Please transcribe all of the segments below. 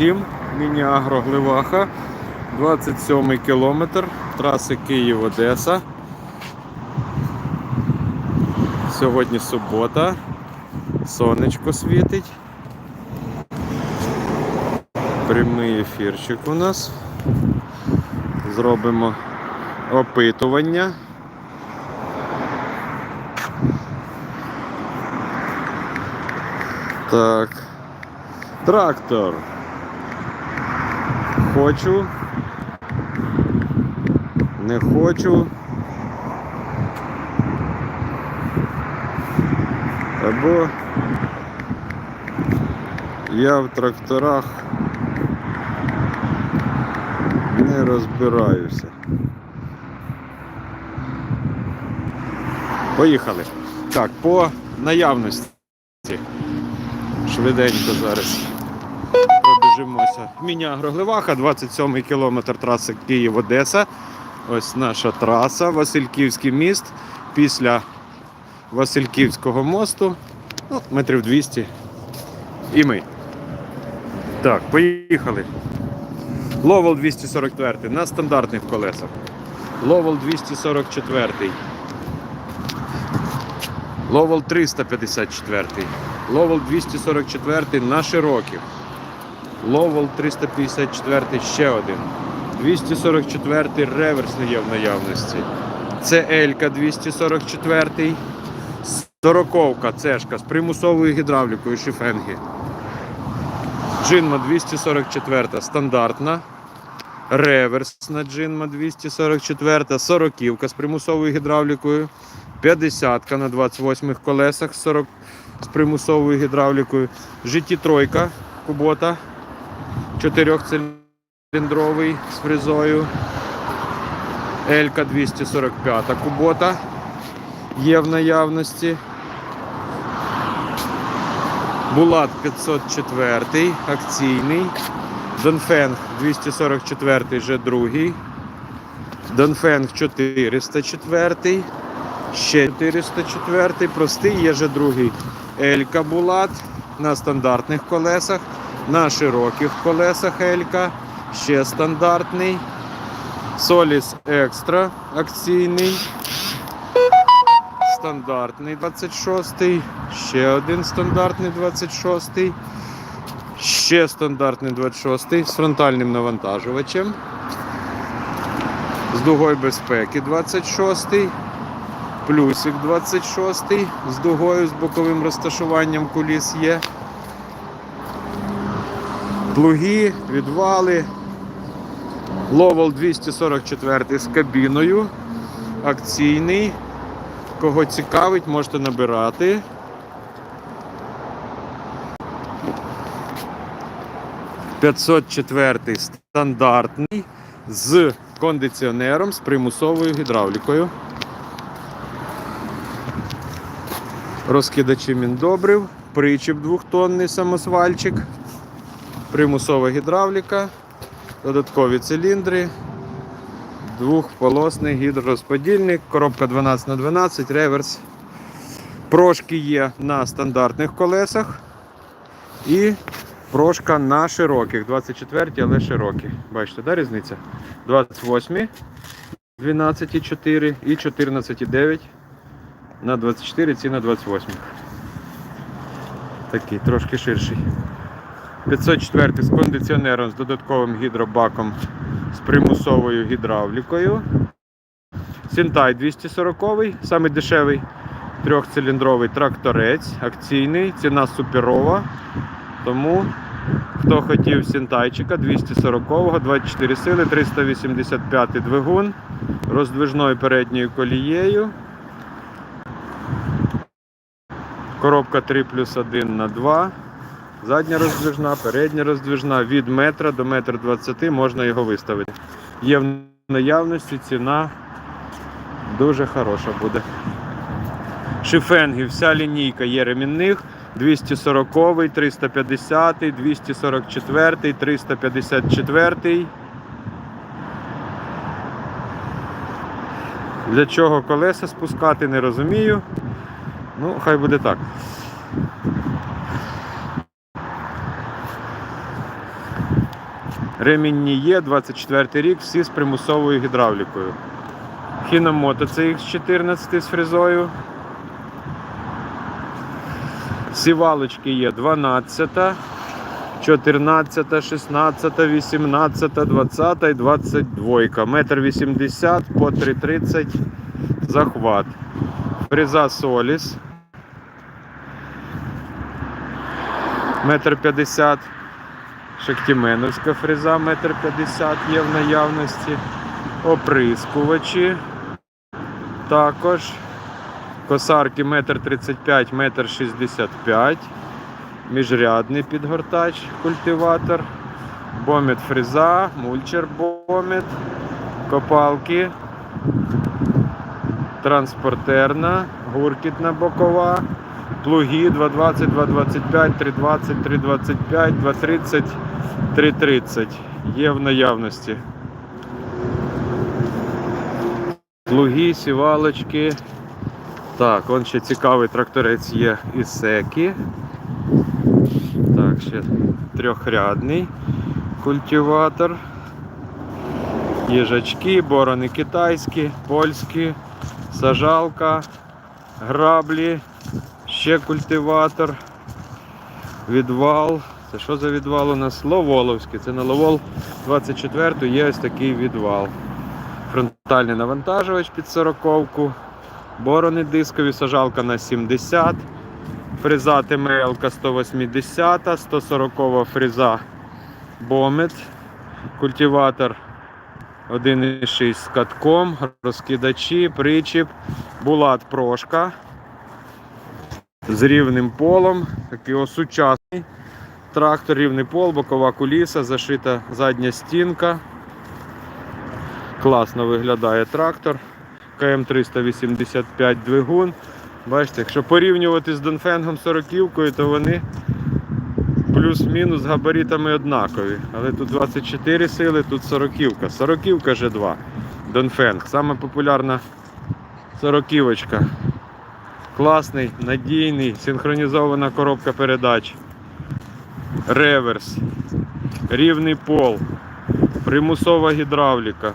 всім. Міні-агро Гливаха. 27 кілометр траси Київ-Одеса. Сьогодні субота. Сонечко світить. Прямий ефірчик у нас. Зробимо опитування. Так. Трактор. Хочу. Не хочу. Або я в тракторах не розбираюся. Поїхали. Так, по наявності. Швиденько зараз пробіжимося. Міні-Агроглеваха, 27 кілометр траси Київ-Одеса. Ось наша траса, Васильківський міст. Після Васильківського мосту, ну, метрів 200. І ми. Так, поїхали. Ловел 244 на стандартних колесах. Ловел 244. Ловел 354. Ловел 244 на широких. Ловел 354 ще один. 244 реверс не є в наявності. Це Елька 244. Сороковка цешка з примусовою гідравлікою шифенги. Джинма 244 стандартна. Реверсна джинма 244, сороківка з примусовою гідравлікою. 50 на 28 колесах 40 з примусовою гідравлікою. Житті тройка кубота. Чотирьохциліндровий з фрезою. Елька 245 кубота є в наявності. Булат 504 акційний. Донфенг 244 вже другий. Донфенг 404. Ще 404. Простий є вже другий. Елька Булат на стандартних колесах. На широких колесах Елька. Ще стандартний. Соліс Екстра акційний. Стандартний 26, ще один стандартний 26, ще стандартний 26 з фронтальним навантажувачем. З дугою безпеки 26, плюсик 26, з дугою з боковим розташуванням куліс є. Плуги, відвали. Ловел 244 з кабіною. Акційний. Кого цікавить, можете набирати. «504» стандартний з кондиціонером, з примусовою гідравлікою. Розкидачі міндобрив, причіп двохтонний самосвальчик, примусова гідравліка, додаткові циліндри. Двохполосний гідророзподільник, коробка 12х12, реверс. Прошки є на стандартних колесах. І прошка на широких. 24, але широкі. Бачите, да, різниця? 28, 12,4 і 14,9 на 24, ці на 28. Такий, трошки ширший. 504 з кондиціонером з додатковим гідробаком з примусовою гідравлікою. Сінтай 240 саме дешевий трьохциліндровий тракторець, акційний, ціна суперова. Тому хто хотів сінтайчика 240-го, 24 сили, 385 двигун, роздвижною передньою колією. Коробка 3 плюс 1 на 2. Задня роздвижна, передня роздвижна, від метра до метра 20 можна його виставити. Є в наявності ціна дуже хороша буде. Шифенги, вся лінійка є ремінних. 240, 350, 244, 354. Для чого колеса спускати, не розумію. Ну, хай буде так. Ремінні є, 24 рік, всі з примусовою гідравлікою. Хіномото це X14 з фрезою. Сівалочки є 12, 14, 16, 18, 20 і 22. Метр 80 по 3,30 захват. Фреза Соліс. Метр 50. Шахтіменовська фреза метр 50 є в наявності. Оприскувачі. Також. Косарки метр 35, метр 65. Міжрядний підгортач, культиватор. Бомет фреза, мульчер бомет. Копалки. Транспортерна, гуркітна бокова. Плуги 220, 225, 320, 325, 230, 330 є в наявності. Плуги, сівалочки. Так, вон ще цікавий тракторець є Ісекі. Так, ще трьохрядний культиватор. Їжачки, борони китайські, польські, сажалка, граблі, ще культиватор, відвал. Це що за відвал у нас? Ловоловський. Це на Ловол 24 є ось такий відвал. Фронтальний навантажувач під 40-ку. Борони дискові, сажалка на 70. Фреза ТМЛ 180, 140 фреза Бомет. Культиватор 1,6 з катком, розкидачі, причіп, булат прошка з рівним полом. Такий ось сучасний трактор, рівний пол, бокова куліса, зашита задня стінка. Класно виглядає трактор. КМ 385 двигун. Бачите, якщо порівнювати з Донфенгом 40 то вони плюс-мінус габаритами однакові. Але тут 24 сили, тут 40 -ка. 40-ка G2. Донфенг. Саме популярна 40 -очка. Класний, надійний, синхронізована коробка передач. Реверс. Рівний пол. Примусова гідравліка.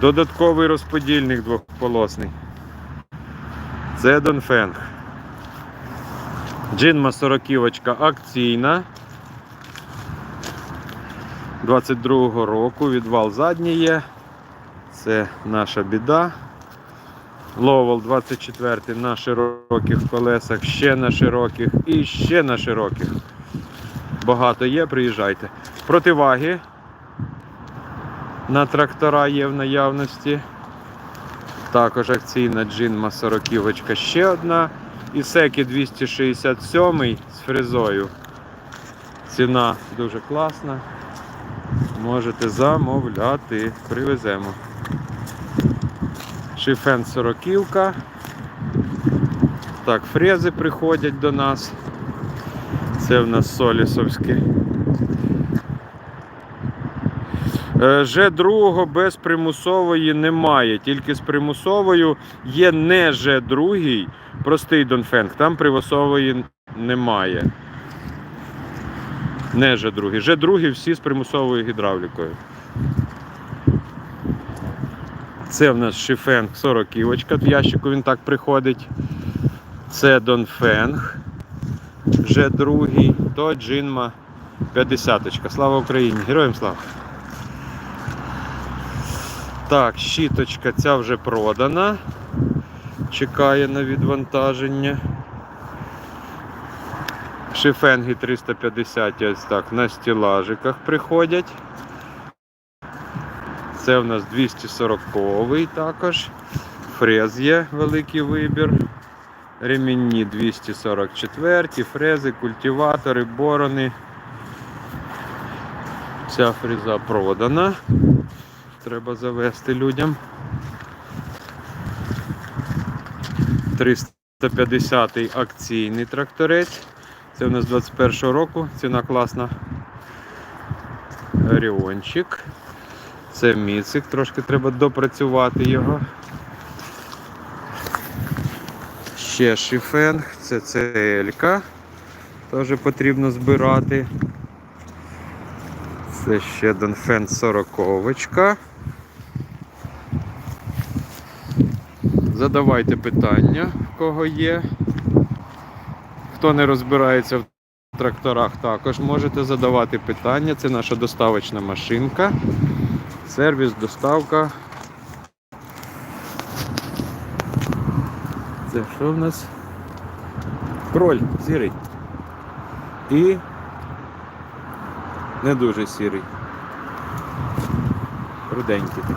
Додатковий розподільник двохполосний. Це Донфенг. Джинма 40 акційна. 22-го року відвал задній є. Це наша біда. Ловол 24 на широких колесах, ще на широких і ще на широких. Багато є, приїжджайте. Противаги на трактора є в наявності. Також акційна джинма 40 ще одна. І секі 267 з фрезою. Ціна дуже класна. Можете замовляти. Привеземо. Шифен 40 Так, фрези приходять до нас. Це в нас солісовські. Е, Ж2 без примусової немає, тільки з примусовою є не Ж2, простий Донфенг, там примусової немає. Не Ж2. Ж2 всі з примусовою гідравлікою. Це в нас шифенг 40 в ящику він так приходить. Це Донфенг. Ж2, то Джинма 50. -очка. Слава Україні! Героям слава! Так, щіточка ця вже продана. Чекає на відвантаження. Шифенги 350 ось так на стілажиках приходять. Це в нас 240-й також. Фрез є великий вибір. Ремінні 244, фрези, культиватори, борони. Ця фреза продана. Треба завести людям. 350-й акційний тракторець. Це у нас 21 року, ціна класна. Оріончик. Це міцик, трошки треба допрацювати його. Ще шифенг, це целька. Теж потрібно збирати. Це ще Донфен 40 Задавайте питання, в кого є. Хто не розбирається в тракторах, також можете задавати питання. Це наша доставочна машинка. Сервіс, доставка. Це що в нас? Кроль сірий. І не дуже сірий. Руденький такий.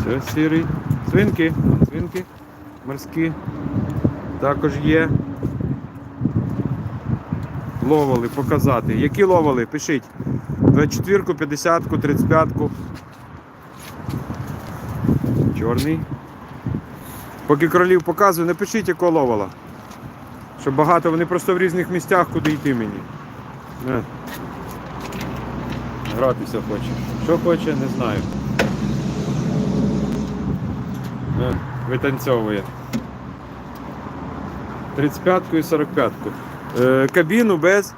Все сірий. Свинки, свинки морські також є. Ловали, показати. Які ловали? Пишіть. 24-ку, 50-ку, 35-ку. Чорний. Поки кролів показую, не пишіть, якого ловала. Що багато, вони просто в різних місцях, куди йти мені. Не. Гратися хоче. Що хоче, не знаю. Не. Витанцьовує. 35-ку і 45-ку. Е, кабіну без.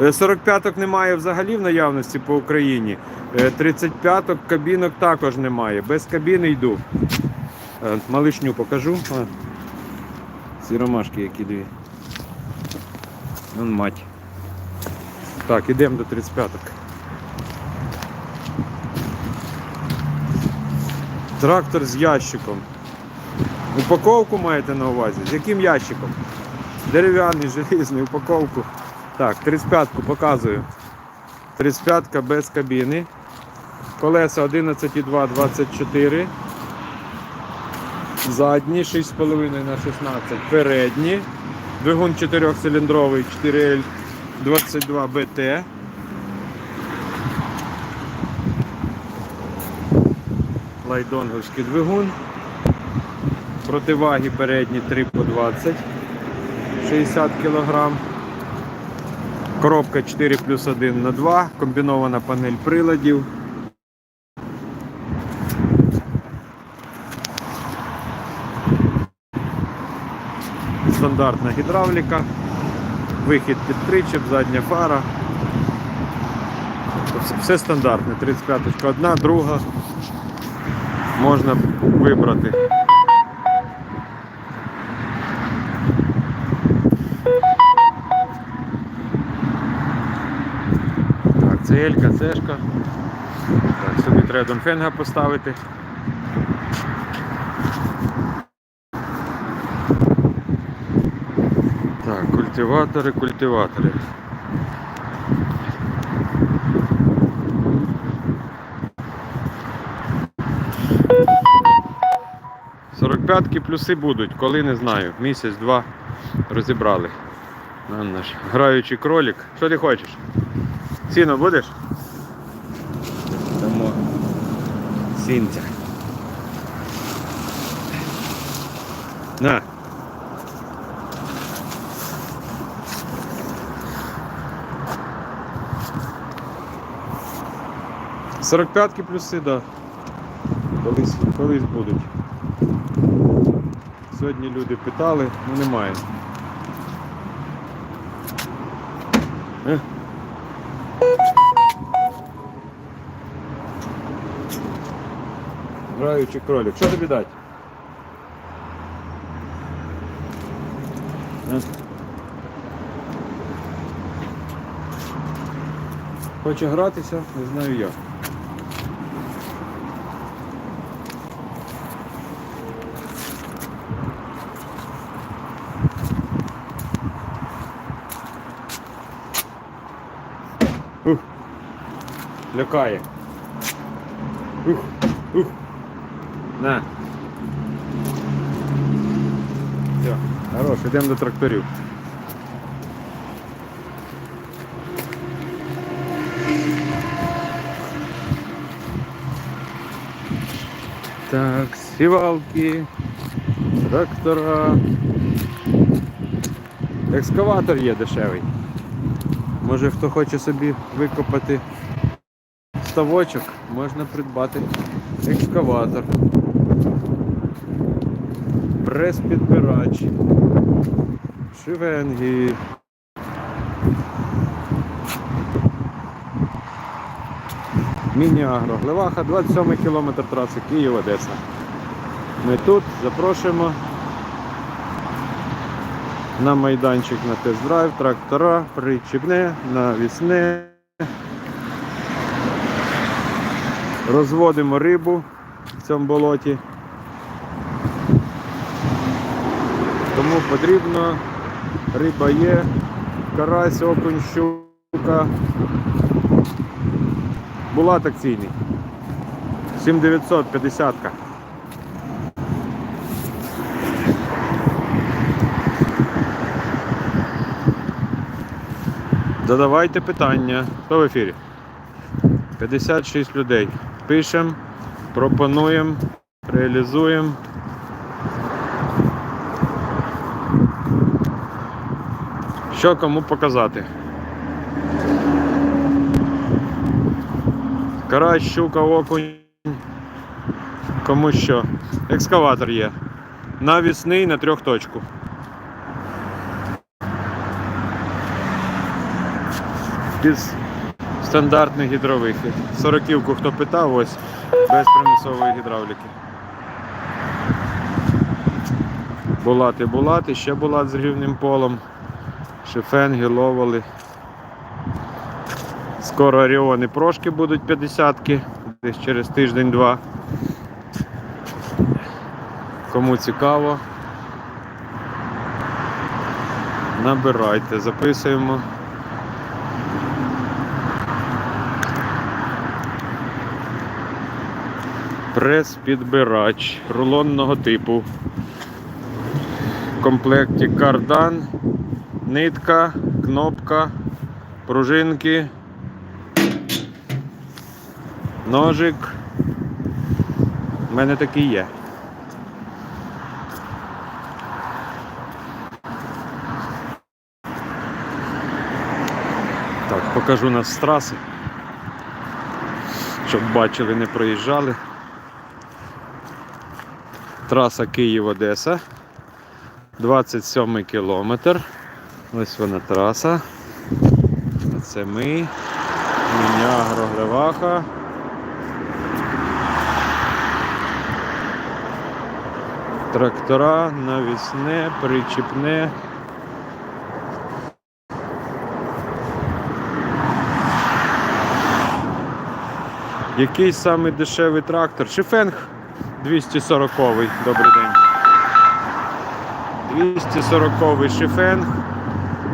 Е, 45-ок немає взагалі в наявності по Україні. Е, 35-ок кабінок також немає. Без кабіни йду. Е, Малишню покажу. Ці ромашки які дві. Вон мать. Так, ідемо до 35-ок. Трактор з ящиком. Упаковку маєте на увазі? З яким ящиком? Дерев'яний, желізний, упаковку. Так, 35-ку показую. 35-ка без кабіни. Колеса 11,2, 24. Задні 6,5 на 16. Передні. Двигун 4-циліндровий 4L 22 BT. Лайдонговський двигун. Противаги передні 3 по 20. 60 кг. Коробка 4 плюс 1 на 2, комбінована панель приладів. Стандартна гідравліка, вихід під причеп, задня фара. Все стандартне, 35 одна, друга. Можна вибрати. Це Цешка. Так, сюди треба Донфенга поставити. Так, культиватори, культиватори. П'ятки плюси будуть, коли не знаю. Місяць-два розібрали. Наш граючий кролик. Що ти хочеш? Сіно будеш? Дамо. Сінця. На. Сорок п'ятки плюси, да. Колись, колись будуть. Сьогодні люди питали, ну немає. Граючий кролик. Що тобі дати? Е? Хоче гратися, не знаю як. Ух. Лякає. Ух, ух. На. Все, хорош, йдемо до тракторів. Так, сівалки, трактора. Екскаватор є дешевий. Може хто хоче собі викопати ставочок, можна придбати екскаватор. Прес-підбирач. Шивенги. Міні-агро Глеваха, 27 кілометр траси Київ-Одеса. Ми тут запрошуємо на майданчик на тест-драйв, трактора, причіпне, навісне. Розводимо рибу в цьому болоті. Кому потрібно, риба є, карась, окунь, щука. Була акційний. 7950. -ка. Задавайте питання. Хто в ефірі? 56 людей. Пишемо, пропонуємо, реалізуємо. Що кому показати? Карась, щука, окунь. Кому що? Екскаватор є. Навісний на трьохточку. Без стандартних гідровихід. Сороківку хто питав, ось без примусової гідравліки. Булати, булати, ще булат з рівним полом. Шифенги, ловали. Скоро Оріони прошки будуть 50-ки, десь через тиждень-два. Кому цікаво, набирайте, записуємо. Прес-підбирач рулонного типу. В комплекті кардан, нитка, кнопка, пружинки, ножик. У мене такий є. Так, покажу нас з траси, щоб бачили, не проїжджали. Траса Київ-Одеса. 27 кілометр. Ось вона траса. Це ми. Мінягро Глеваха. Трактора, навісне, причіпне. Який самий дешевий трактор? Шифенг 240-й. Добрий день. 240-й шифенг.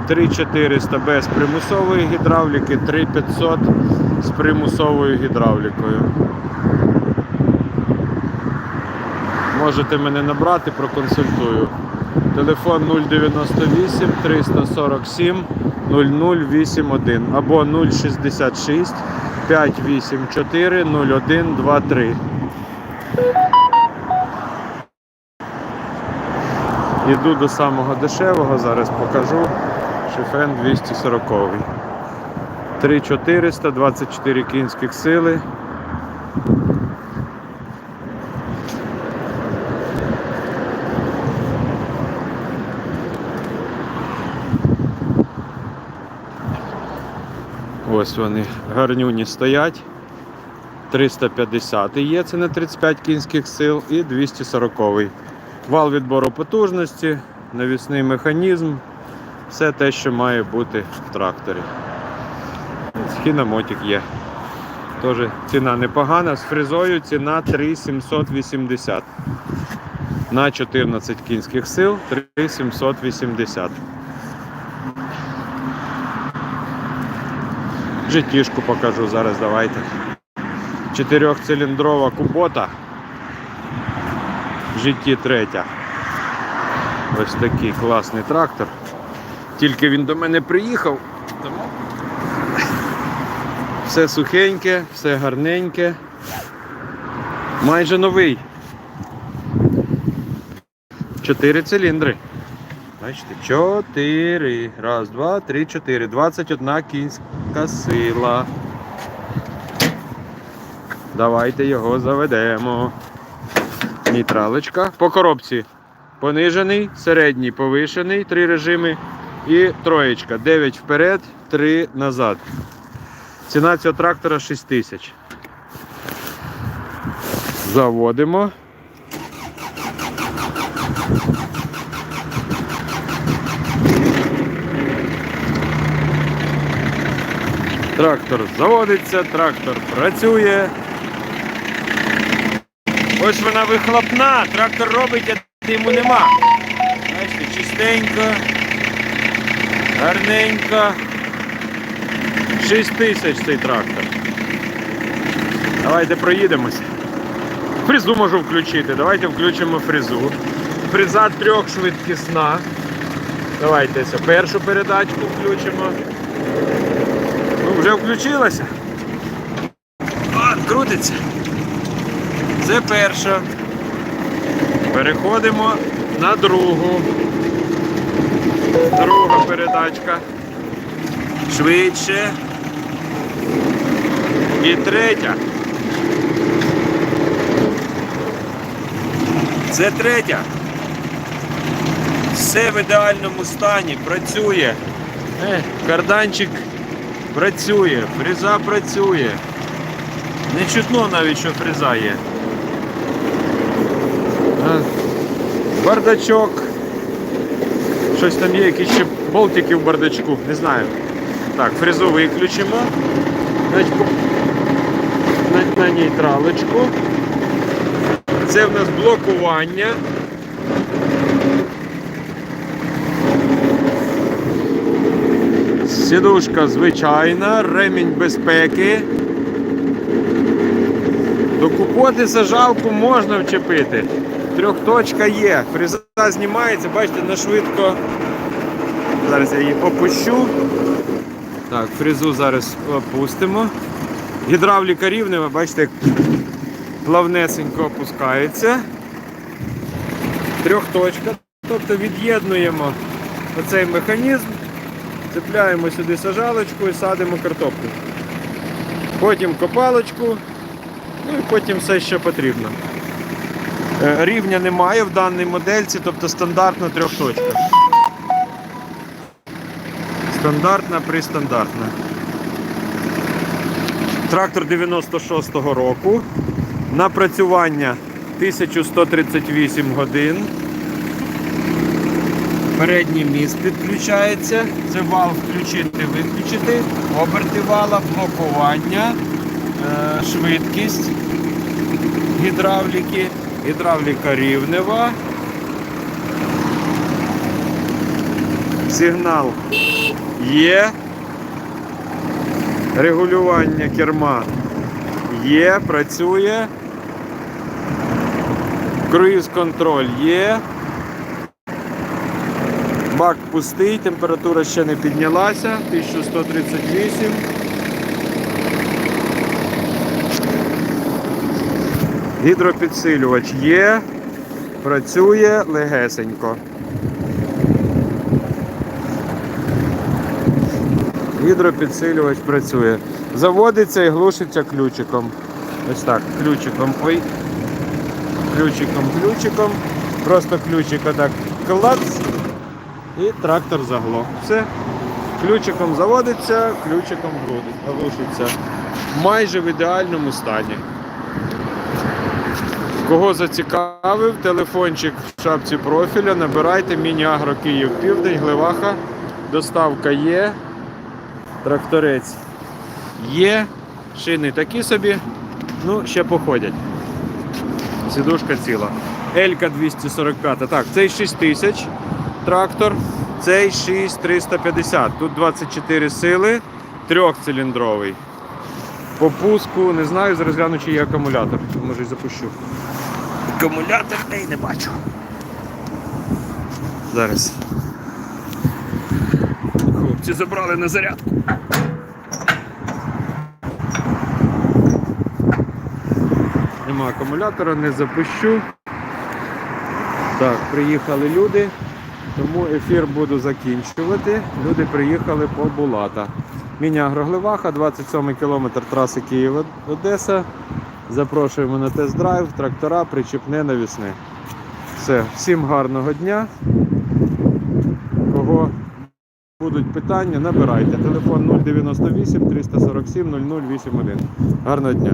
3400 без примусової гідравліки, 3500 з примусовою гідравлікою. Можете мене набрати, проконсультую. Телефон 098 347 0081 або 066 584 0123. Іду до самого дешевого, зараз покажу. Шифен 240. 3400, 24 кінських сили. Ось вони гарнюні стоять. 350 є, це на 35 кінських сил і 240. Вал відбору потужності, навісний механізм, все те, що має бути в тракторі. Хіномотик є. Теж ціна непогана. З фрезою ціна 3780. На 14 кінських сил 3780. Житішку покажу зараз, давайте. Чотирьохциліндрова кубота. GT 3. Ось такий класний трактор. Тільки він до мене приїхав, тому все сухеньке, все гарненьке. Майже новий. Чотири циліндри. Бачите, чотири. Раз, два, три, чотири. 21 кінська сила. Давайте його заведемо. Нейтралочка. По коробці понижений, середній повишений, три режими. І троєчка. 9 вперед, 3 назад. Ціна цього трактора 6 тисяч. Заводимо. Трактор заводиться, трактор працює. Ось вона вихлопна, трактор робить, а диму нема. Бачите, чистенько, гарненько. 6 тисяч цей трактор. Давайте проїдемося. Фрезу можу включити. Давайте включимо фрезу. Фреза трьохшвидкісна. Давайте першу передачку включимо. Ну, вже включилася. О, крутиться. Це перша. Переходимо на другу. Друга передачка. Швидше. І третя. Це третя. Все в ідеальному стані, працює. Е, карданчик працює, фреза працює. Не чутно навіть, що фреза є. Бардачок. Щось там є, якісь ще болтики в бардачку, не знаю. Так, фрезу виключимо. На, на нейтралочку. Це в нас блокування. Сідушка звичайна, ремінь безпеки. До купоти сажалку можна вчепити. Трьохточка є. Фреза знімається, бачите, на швидко. Зараз я її опущу. Так, фрезу зараз опустимо. Гідравліка рівнева, бачите, як плавнесенько опускається. Трьохточка. Тобто від'єднуємо оцей механізм, цепляємо сюди сажалочку і садимо картоплю. Потім копалочку, ну і потім все, що потрібно. Е, Рівня немає в даній модельці, тобто стандартна трьохточка. Стандартна, пристандартна. Трактор 96-го року. Напрацювання 1138 годин. Передній міст підключається. Це вал включити, виключити, оберти вала, блокування, е, швидкість гідравліки, гідравліка рівнева. Сигнал є. Регулювання керма є, працює. Круїз контроль є. Бак пустий, температура ще не піднялася, 1138. Гідропідсилювач є, працює легесенько. Гідропідсилювач працює. Заводиться і глушиться ключиком. Ось так, ключиком. Ой. Ключиком, ключиком. Просто ключик отак клац. І трактор заглох. Все. Ключиком заводиться, ключиком глушиться. Майже в ідеальному стані. Кого зацікавив, телефончик в шапці профіля, набирайте Міні-Агро Київ Південь, Гливаха. Доставка є. Тракторець є. Шини такі собі. Ну, ще походять. Сідушка ціла. Елька 245. Так, цей 6000 трактор, цей 6350. Тут 24 сили, трьохциліндровий. По пуску не знаю, зараз гляну, чи є акумулятор. Може і запущу. Акумулятор ей, не бачу. Зараз. Хлопці забрали на зарядку. Нема акумулятора, не запущу. Так, приїхали люди, тому ефір буду закінчувати. Люди приїхали по Булата. Міні-Агрогливаха, 27 кілометр траси Київ-Одеса. Запрошуємо на тест-драйв, трактора, причіпне навісне. Все, всім гарного дня. Кого будуть питання, набирайте. Телефон 098 347 0081. Гарного дня.